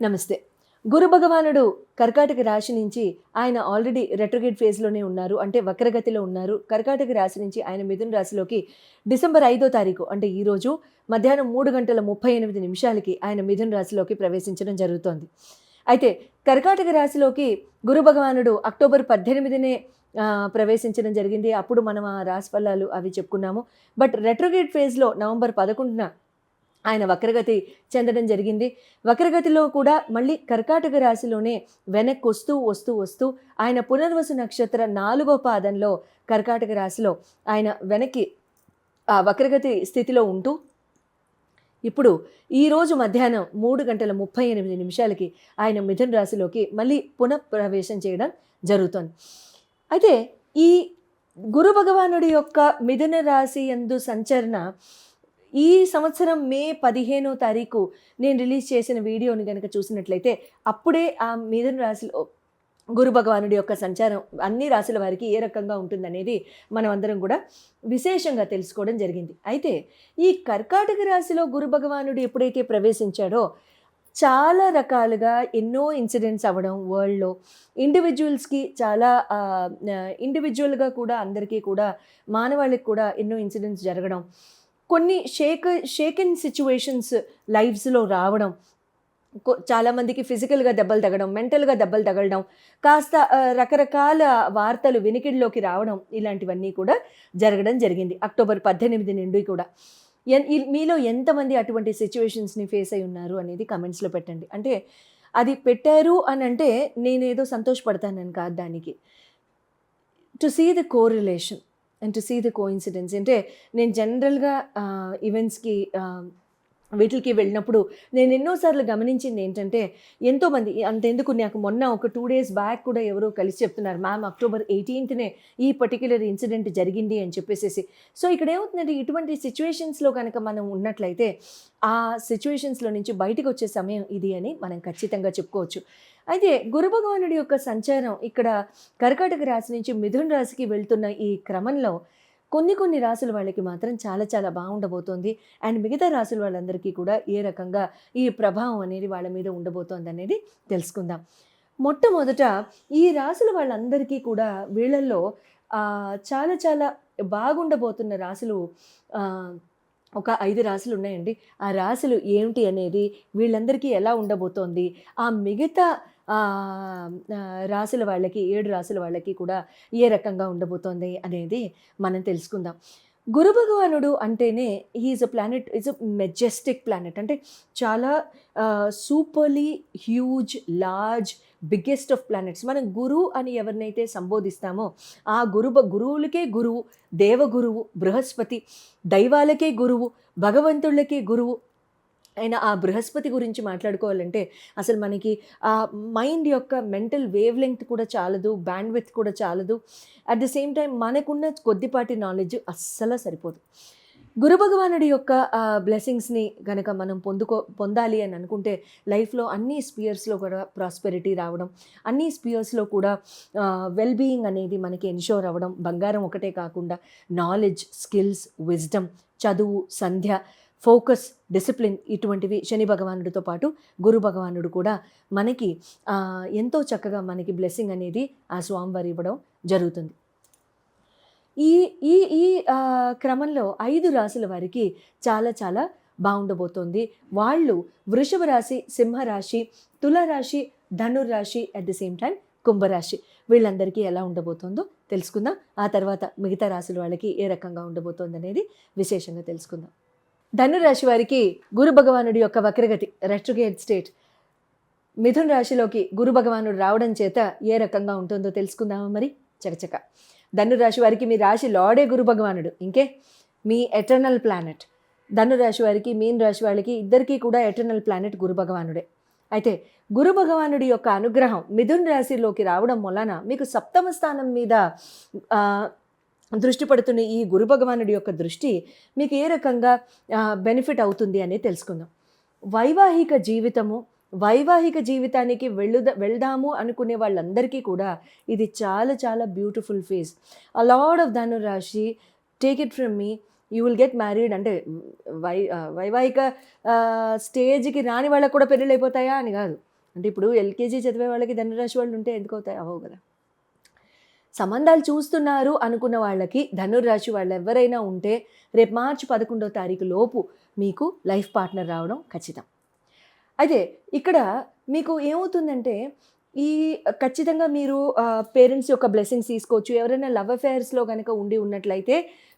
నమస్తే. గురు భగవానుడు కర్కాటక రాశి నుంచి ఆయన ఆల్రెడీ రెట్రోగేట్ ఫేజ్లోనే ఉన్నారు. అంటే వక్రగతిలో ఉన్నారు. కర్కాటక రాశి నుంచి ఆయన మిథున రాశిలోకి డిసెంబర్ ఐదో తారీఖు అంటే ఈరోజు మధ్యాహ్నం మూడు గంటల ముప్పై ఎనిమిది నిమిషాలకి ఆయన మిథున రాశిలోకి ప్రవేశించడం జరుగుతోంది. అయితే కర్కాటక రాశిలోకి గురు భగవానుడు అక్టోబర్ పద్దెనిమిదినే ప్రవేశించడం జరిగింది. అప్పుడు మనం ఆ రాశి ఫలాలు అవి చెప్పుకున్నాము. బట్ రెట్రోగేట్ ఫేజ్లో నవంబర్ పదకొండున ఆయన వక్రగతి చెందడం జరిగింది. వక్రగతిలో కూడా మళ్ళీ కర్కాటక రాశిలోనే వెనక్కి వస్తూ వస్తూ వస్తూ ఆయన పునర్వసు నక్షత్ర నాలుగో పాదంలో కర్కాటక రాశిలో ఆయన వెనక్కి ఆ వక్రగతి స్థితిలో ఉంటూ ఇప్పుడు ఈరోజు మధ్యాహ్నం మూడు గంటల ముప్పై ఎనిమిది నిమిషాలకి ఆయన మిథున రాశిలోకి మళ్ళీ పునఃప్రవేశం చేయడం జరుగుతుంది. అయితే ఈ గురు భగవానుడి యొక్క మిథున రాశి యందు సంచరణ ఈ సంవత్సరం మే పదిహేనో తారీఖు నేను రిలీజ్ చేసిన వీడియోని కనుక చూసినట్లయితే అప్పుడే ఆ మిథున రాశిలో గురు భగవానుడి యొక్క సంచారం అన్ని రాశుల వారికి ఏ రకంగా ఉంటుందనేది మనం అందరం కూడా విశేషంగా తెలుసుకోవడం జరిగింది. అయితే ఈ కర్కాటక రాశిలో గురు భగవానుడు ఎప్పుడైతే ప్రవేశించాడో చాలా రకాలుగా ఎన్నో ఇన్సిడెంట్స్ అవ్వడం వరల్డ్లో ఇండివిజువల్స్కి చాలా ఇండివిజువల్గా కూడా అందరికీ కూడా మానవాళికి కూడా ఎన్నో ఇన్సిడెంట్స్ జరగడం కొన్ని షేక్ షేకెన్ సిచ్యువేషన్స్ లైఫ్స్లో రావడం చాలామందికి ఫిజికల్గా దెబ్బలు తగడం మెంటల్గా దెబ్బలు తగలడం కాస్త రకరకాల వార్తలు వినికిడిలోకి రావడం ఇలాంటివన్నీ కూడా జరగడం జరిగింది. అక్టోబర్ పద్దెనిమిది నుండి కూడా. ఎన్- ఈ- మీలో ఎంతమంది అటువంటి సిచ్యువేషన్స్ని ఫేస్ అయి ఉన్నారు అనేది కమెంట్స్లో పెట్టండి. అంటే అది పెట్టారు అని అంటే నేనేదో సంతోషపడతానని కాదు దానికి. To see the correlation and to see the coincidence అంటే నేను జనరల్గా ఈవెంట్స్కి వీటికి వెళ్ళినప్పుడు నేను ఎన్నోసార్లు గమనించింది ఏంటంటే ఎంతోమంది అంతెందుకు నాకు మొన్న ఒక టూ డేస్ బ్యాక్ కూడా ఎవరో కలిసి చెప్తున్నారు మ్యామ్ అక్టోబర్ ఎయిటీన్త్నే ఈ పర్టిక్యులర్ ఇన్సిడెంట్ జరిగింది అని చెప్పేసేసి. సో ఇక్కడ ఏమవుతుందంటే ఇటువంటి సిచ్యువేషన్స్లో కనుక మనం ఉన్నట్లయితే ఆ సిచ్యువేషన్స్లో నుంచి బయటకు వచ్చే సమయం ఇది అని మనం ఖచ్చితంగా చెప్పుకోవచ్చు. అయితే గురు భగవానుడి యొక్క సంచారం ఇక్కడ కర్కాటక రాశి నుంచి మిథున రాశికి వెళ్తున్న ఈ క్రమంలో కొన్ని కొన్ని రాసుల వాళ్ళకి మాత్రం చాలా చాలా బాగుండబోతోంది. అండ్ మిగతా రాసుల వాళ్ళందరికీ కూడా ఏ రకంగా ఈ ప్రభావం అనేది వాళ్ళ మీద ఉండబోతోంది అనేది తెలుసుకుందాం. మొట్టమొదట ఈ రాసుల వాళ్ళందరికీ కూడా వీళ్ళల్లో చాలా చాలా బాగుండబోతున్న రాసులు ఒక ఐదు రాసులు ఉన్నాయండి. ఆ రాసులు ఏమిటి అనేది వీళ్ళందరికీ ఎలా ఉండబోతోంది? ఆ మిగతా రాసుల వాళ్ళకి ఏడు రాసుల వాళ్ళకి కూడా ఏ రకంగా ఉండబోతోంది అనేది మనం తెలుసుకుందాం. గురు భగవానుడు అంటేనే is a planet is a majestic planet అంటే చాలా superly huge large biggest of planets మనం గురువు అని ఎవరినైతే సంబోధిస్తామో ఆ గురు గురువులకే గురువు దేవగురువు బృహస్పతి దైవాలకే గురువు భగవంతుళ్ళకే గురువు ఆయన ఆ బృహస్పతి గురించి మాట్లాడుకోవాలంటే అసలు మనకి ఆ మైండ్ యొక్క మెంటల్ వేవ్ లెంగ్త్ కూడా చాలదు బ్యాండ్ విత్ కూడా చాలదు. అట్ ద సేమ్ టైం మనకున్న కొద్దిపాటి నాలెడ్జ్ అస్సలు సరిపోదు. గురు భగవానుడి యొక్క బ్లెస్సింగ్స్ని కనుక మనం పొందుకో పొందాలి అని అనుకుంటే లైఫ్లో అన్ని స్పియర్స్లో కూడా ప్రాస్పెరిటీ రావడం అన్ని స్పియర్స్లో కూడా వెల్ బీయింగ్ అనేది మనకి ఎన్షోర్ అవ్వడం బంగారం ఒకటే కాకుండా నాలెడ్జ్ స్కిల్స్ విజ్డమ్ చదువు సంధ్య ఫోకస్ డిసిప్లిన్ ఇటువంటివి శని భగవానుడితో పాటు గురు భగవానుడు కూడా మనకి ఎంతో చక్కగా మనకి బ్లెస్సింగ్ అనేది ఆ స్వామివారు ఇవ్వడం జరుగుతుంది. ఈ ఈ ఈ క్రమంలో ఐదు రాసుల వారికి చాలా చాలా బాగుండబోతోంది. వాళ్ళు వృషభ రాశి సింహరాశి తులారాశి ధనుర్రాశి అట్ ది సేమ్ టైం కుంభరాశి. వీళ్ళందరికీ ఎలా ఉండబోతోందో తెలుసుకుందాం. ఆ తర్వాత మిగతా రాశుల వాళ్ళకి ఏ రకంగా ఉండబోతోంది అనేది విశేషంగా తెలుసుకుందాం. ధనురాశి వారికి గురు భగవానుడి యొక్క వక్రగతి రెట్రుగేట్ స్టేట్ మిథున్ రాశిలోకి గురు భగవానుడు రావడం చేత ఏ రకంగా ఉంటుందో తెలుసుకుందామా మరి? చకచక. ధనురాశి వారికి మీ రాశి లాడే గురు భగవానుడు ఇంకే? మీ ఎటర్నల్ ప్లానెట్ ధనురాశి వారికి మీన్ రాశి వాళ్ళకి ఇద్దరికీ కూడా ఎటర్నల్ ప్లానెట్ గురు భగవానుడే. అయితే గురు భగవానుడి యొక్క అనుగ్రహం మిథున్ రాశిలోకి రావడం వలన మీకు సప్తమ స్థానం మీద దృష్టి పడుతున్న ఈ గురు భగవానుడి యొక్క దృష్టి మీకు ఏ రకంగా బెనిఫిట్ అవుతుంది అనేది తెలుసుకుందాం. వైవాహిక జీవితము వైవాహిక జీవితానికి వెళ్ళుద వెళ్దాము అనుకునే వాళ్ళందరికీ కూడా ఇది చాలా చాలా beautiful phase a lord of Dhanu rashi take it from me you will get married అంటే వై వైవాహిక స్టేజ్కి రాని వాళ్ళకు కూడా పెళ్ళిళ్ళు అయిపోతాయా అని కాదు. అంటే ఇప్పుడు ఎల్కేజీ చదివే వాళ్ళకి ధనురాశి వాళ్ళు ఉంటే ఎందుకు అవుతాయి? అవ్వవు కదా. సంబంధాలు చూస్తున్నారు అనుకున్న వాళ్ళకి ధనుర్రాశి వాళ్ళు ఎవరైనా ఉంటే రేపు మార్చి పదకొండో తారీఖు లోపు మీకు లైఫ్ పార్ట్నర్ రావడం ఖచ్చితం. అయితే ఇక్కడ మీకు ఏమవుతుందంటే ఈ ఖచ్చితంగా మీరు పేరెంట్స్ యొక్క బ్లెస్సింగ్స్ తీసుకోవచ్చు. ఎవరైనా లవ్ అఫేర్స్లో కనుక ఉండి ఉన్నట్లయితే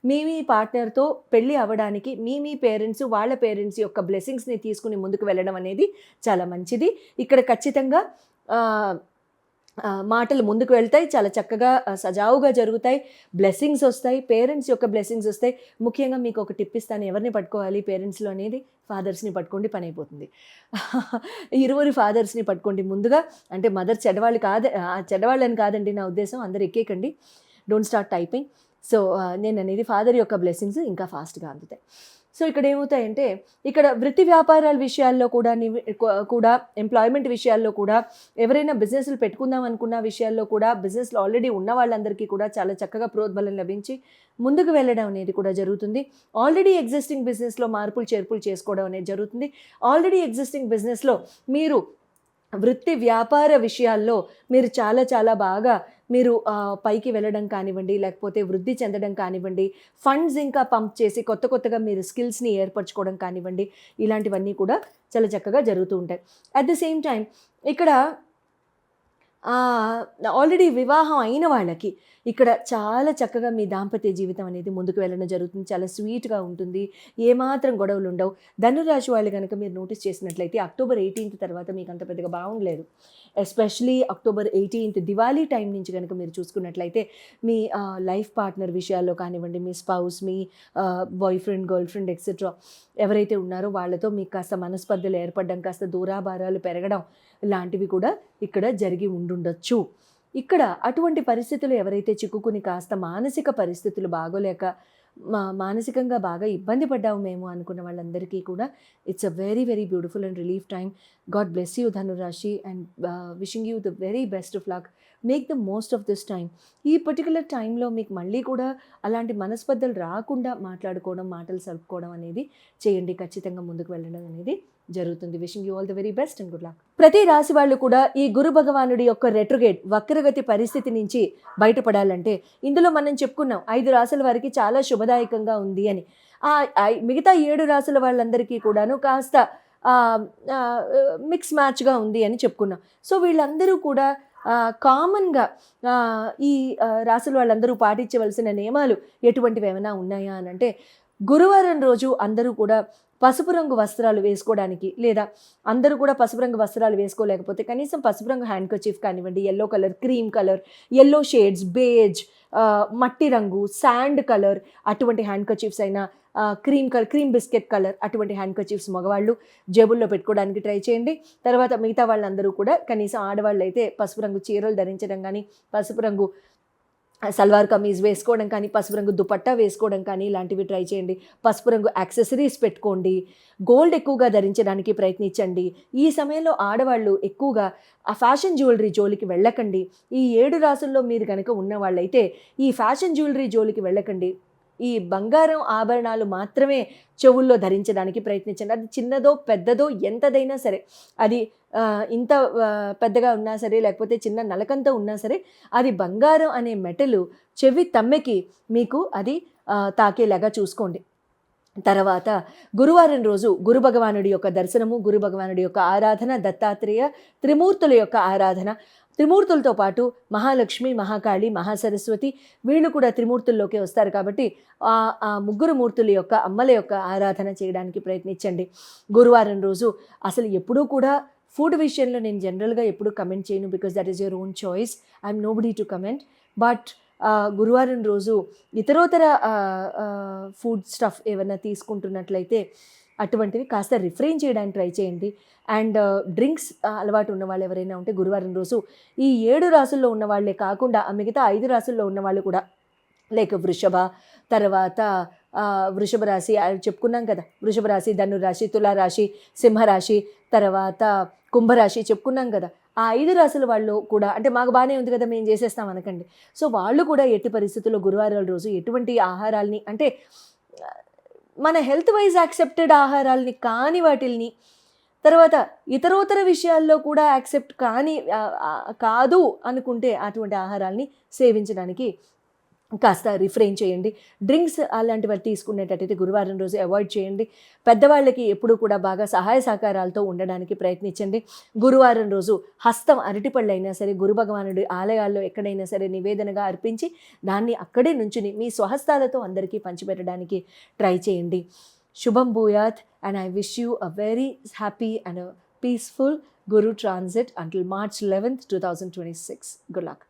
మీ మీ పార్ట్నర్తో పెళ్ళి అవ్వడానికి మీ మీ పేరెంట్స్ వాళ్ళ పేరెంట్స్ యొక్క బ్లెస్సింగ్స్ని తీసుకుని ముందుకు వెళ్ళడం అనేది చాలా మంచిది. ఇక్కడ ఖచ్చితంగా మాటలు ముందుకు వెళ్తాయి చాలా చక్కగా సజావుగా జరుగుతాయి. బ్లెస్సింగ్స్ వస్తాయి పేరెంట్స్ యొక్క బ్లెస్సింగ్స్ వస్తాయి. ముఖ్యంగా మీకు ఒక టిప్ ఇస్తాను ఎవరిని పట్టుకోవాలి పేరెంట్స్లో అనేది? ఫాదర్స్ని పట్టుకోండి పని అయిపోతుంది. ఇరువురి ఫాదర్స్ని పట్టుకోండి ముందుగా. అంటే మదర్ చెడవాళ్ళు కాదు ఆ, కాదండి నా ఉద్దేశం అందరు ఎక్కేకండి డోంట్ స్టార్ట్ టైపింగ్ సో నేను అనేది ఫాదర్ యొక్క బ్లెస్సింగ్స్ ఇంకా ఫాస్ట్గా అందుతాయి. సో ఇక్కడ ఏమవుతాయంటే ఇక్కడ వృత్తి వ్యాపారాల విషయాల్లో కూడా కూడా ఎంప్లాయ్మెంట్ విషయాల్లో కూడా ఎవరైనా బిజినెస్లు పెట్టుకుందాం అనుకున్న విషయాల్లో కూడా బిజినెస్లో ఆల్రెడీ ఉన్న వాళ్ళందరికీ కూడా చాలా చక్కగా ప్రోద్బలం లభించి ముందుకు వెళ్ళడం అనేది కూడా జరుగుతుంది. ఆల్రెడీ ఎగ్జిస్టింగ్ బిజినెస్లో మార్పులు చేర్పులు చేసుకోవడం అనేది జరుగుతుంది. ఆల్రెడీ ఎగ్జిస్టింగ్ బిజినెస్లో మీరు వృత్తి వ్యాపార విషయాల్లో మీరు చాలా చాలా బాగా మీరు పైకి వెళ్ళడం కానివ్వండి లేకపోతే వృద్ధి చెందడం కానివ్వండి ఫండ్స్ ఇంకా పంప్ చేసి కొత్త కొత్తగా మీరు స్కిల్స్ని ఏర్పరచుకోవడం కానివ్వండి ఇలాంటివన్నీ కూడా చాలా చక్కగా జరుగుతూ ఉంటాయి. అట్ ద సేమ్ టైం ఇక్కడ ఆల్రెడీ వివాహం అయిన వాళ్ళకి ఇక్కడ చాలా చక్కగా మీ దాంపత్య జీవితం అనేది ముందుకు వెళ్ళడం జరుగుతుంది. చాలా స్వీట్గా ఉంటుంది. ఏమాత్రం గొడవలు ఉండవు. ధనురాశి వాళ్ళు కనుక మీరు నోటీస్ చేసినట్లయితే అక్టోబర్ ఎయిటీన్త్ తర్వాత మీకు అంత పెద్దగా బాగుండలేదు especially October eighteenth Diwali time నుంచి కనుక మీరు చూసుకున్నట్లయితే మీ లైఫ్ పార్ట్నర్ విషయాల్లో కానివ్వండి మీ స్పౌస్ మీ boy friend girl friend etcetera ఎవరైతే ఉన్నారో వాళ్ళతో మీకు కాస్త మనస్పర్ధలు ఏర్పడడం కాస్త దూరాభారాలు పెరగడం లాంటివి కూడా ఇక్కడ జరిగి ఉండుండొచ్చు. ఇక్కడ అటువంటి పరిస్థితులు ఎవరైతే చిక్కుకుని కాస్త మానసిక పరిస్థితులు బాగోలేక మా మానసికంగా బాగా ఇబ్బంది పడ్డాము మేము అనుకున్న వాళ్ళందరికీ కూడా it's a very very beautiful and relief time God bless you ధనురాశి and wishing you the very best of luck make the most of this time ఈ పర్టికులర్ టైంలో మీకు మళ్ళీ కూడా అలాంటి మనస్పర్ధలు రాకుండా మాట్లాడుకోవడం మాటలు సరుపుకోవడం అనేది చేయండి. ఖచ్చితంగా ముందుకు వెళ్ళడం అనేది జరుగుతుంది. Wishing you all the very best and good luck ప్రతి రాశి వాళ్ళు కూడా ఈ గురు భగవానుడి యొక్క రెట్రుగేట్ వక్రగతి పరిస్థితి నుంచి బయటపడాలంటే ఇందులో మనం చెప్పుకున్నాం ఐదు రాసుల వారికి చాలా శుభదాయకంగా ఉంది అని. ఆ మిగతా ఏడు రాసుల వాళ్ళందరికీ కూడాను కాస్త మిక్స్ మ్యాచ్గా ఉంది అని చెప్పుకున్నాం. సో వీళ్ళందరూ కూడా కామన్గా ఈ రాసులు రాసుల వాళ్ళందరూ పాటించవలసిన నియమాలు ఎటువంటివి ఏమైనా ఉన్నాయా అని అంటే గురువారం రోజు అందరూ కూడా పసుపు రంగు వస్త్రాలు వేసుకోవడానికి లేదా అందరూ కూడా పసుపు రంగు వస్త్రాలు వేసుకోలేకపోతే కనీసం పసుపు రంగు హ్యాండ్ కచీఫ్ కానివ్వండి yellow colour cream colour yellow shades beige మట్టి రంగు శాండ్ కలర్ అటువంటి హ్యాండ్ కచీఫ్స్ అయినా cream colour cream biscuit colour అటువంటి హ్యాండ్ కచీఫ్స్ మగవాళ్ళు జేబుల్లో పెట్టుకోవడానికి ట్రై చేయండి. తర్వాత మిగతా వాళ్ళందరూ కూడా కనీసం ఆడవాళ్ళు అయితే పసుపు రంగు చీరలు ధరించడం కానీ పసుపు రంగు సల్వార్ కమీజ్ వేసుకోవడం కానీ పసుపు రంగు దుపట్టా వేసుకోవడం కానీ ఇలాంటివి ట్రై చేయండి. పసుపు రంగు యాక్సెసరీస్ పెట్టుకోండి. గోల్డ్ ఎక్కువగా ధరించడానికి ప్రయత్నించండి. ఈ సమయంలో ఆడవాళ్ళు ఎక్కువగా ఆ ఫ్యాషన్ జ్యువెలరీ జోలికి వెళ్ళకండి. ఈ ఏడు రాసుల్లో మీరు కనుక ఉన్నవాళ్ళైతే ఈ ఫ్యాషన్ జ్యువెలరీ జోలికి వెళ్ళకండి. ఈ బంగారం ఆభరణాలు మాత్రమే చెవుల్లో ధరించడానికి ప్రయత్నించండి. అది చిన్నదో పెద్దదో ఎంతదైనా సరే అది ఇంత పెద్దగా ఉన్నా సరే లేకపోతే చిన్న నలకంత ఉన్నా సరే అది బంగారం అనే మెటలు చెవి తమ్మెకి మీకు అది తాకేలాగా చూసుకోండి. తర్వాత గురువారం రోజు గురు భగవానుడి యొక్క దర్శనము గురు భగవానుడి యొక్క ఆరాధన దత్తాత్రేయ త్రిమూర్తుల యొక్క ఆరాధన త్రిమూర్తులతో పాటు మహాలక్ష్మి మహాకాళి మహాసరస్వతి వీళ్ళు కూడా త్రిమూర్తుల్లోకి వస్తారు కాబట్టి ఆ ముగ్గురు మూర్తుల యొక్క అమ్మల యొక్క ఆరాధన చేయడానికి ప్రయత్నించండి. గురువారం రోజు అసలు ఎప్పుడూ కూడా ఫుడ్ విషయంలో నేను జనరల్గా ఎప్పుడు కమెంట్ చేయను because that is your own choice I'm nobody to comment but గురువారం రోజు ఇతరోతర ఫుడ్ స్టఫ్ ఏమైనా తీసుకుంటున్నట్లయితే అటువంటివి కాస్త రిఫ్రెయిన్ చేయడానికి ట్రై చేయండి. అండ్ uh, డ్రింక్స్ uh, అలవాటు ఉన్న వాళ్ళు ఎవరైనా ఉంటే గురువారం రోజు ఈ ఏడు రాసుల్లో ఉన్న వాళ్ళే కాకుండా ఆ మిగతా ఐదు రాసుల్లో ఉన్న వాళ్ళు కూడా లైక్ వృషభ తర్వాత uh, వృషభ రాశి చెప్పుకున్నాం కదా వృషభ రాశి ధనురాశి తులారాశి సింహరాశి తర్వాత కుంభరాశి చెప్పుకున్నాం కదా ఆ ఐదు రాశుల వాళ్ళు కూడా అంటే మాకు బాగానే ఉంది కదా మేము చేసేస్తాం అనకండి. సో వాళ్ళు కూడా ఎట్టి పరిస్థితుల్లో గురువారాల రోజు ఎటువంటి ఆహారాల్ని అంటే మన హెల్త్ వైజ్ యాక్సెప్టెడ్ ఆహారాల్ని కాని వాటిల్ని తర్వాత ఇతరోతర విషయాల్లో కూడా యాక్సెప్ట్ కాని కాదు అనుకుంటే అటువంటి ఆహారాల్ని సేవించడానికి కాస్త రిఫ్రెయిన్ చేయండి. డ్రింక్స్ అలాంటివి తీసుకునేటట్టయితే గురువారం రోజు అవాయిడ్ చేయండి. పెద్దవాళ్ళకి ఎప్పుడూ కూడా బాగా సహాయ సహకారాలతో ఉండడానికి ప్రయత్నించండి. గురువారం రోజు హస్తం అరటిపళ్ళు అయినా సరే గురు భగవానుడి ఆలయాల్లో ఎక్కడైనా సరే నివేదనగా అర్పించి దాన్ని అక్కడే నుంచుని మీ స్వహస్తాలతో అందరికీ పంచిపెట్టడానికి ట్రై చేయండి. శుభం భూయాత్ and I wish you a very happy and peaceful Guru transit until March eleventh two thousand twenty six good luck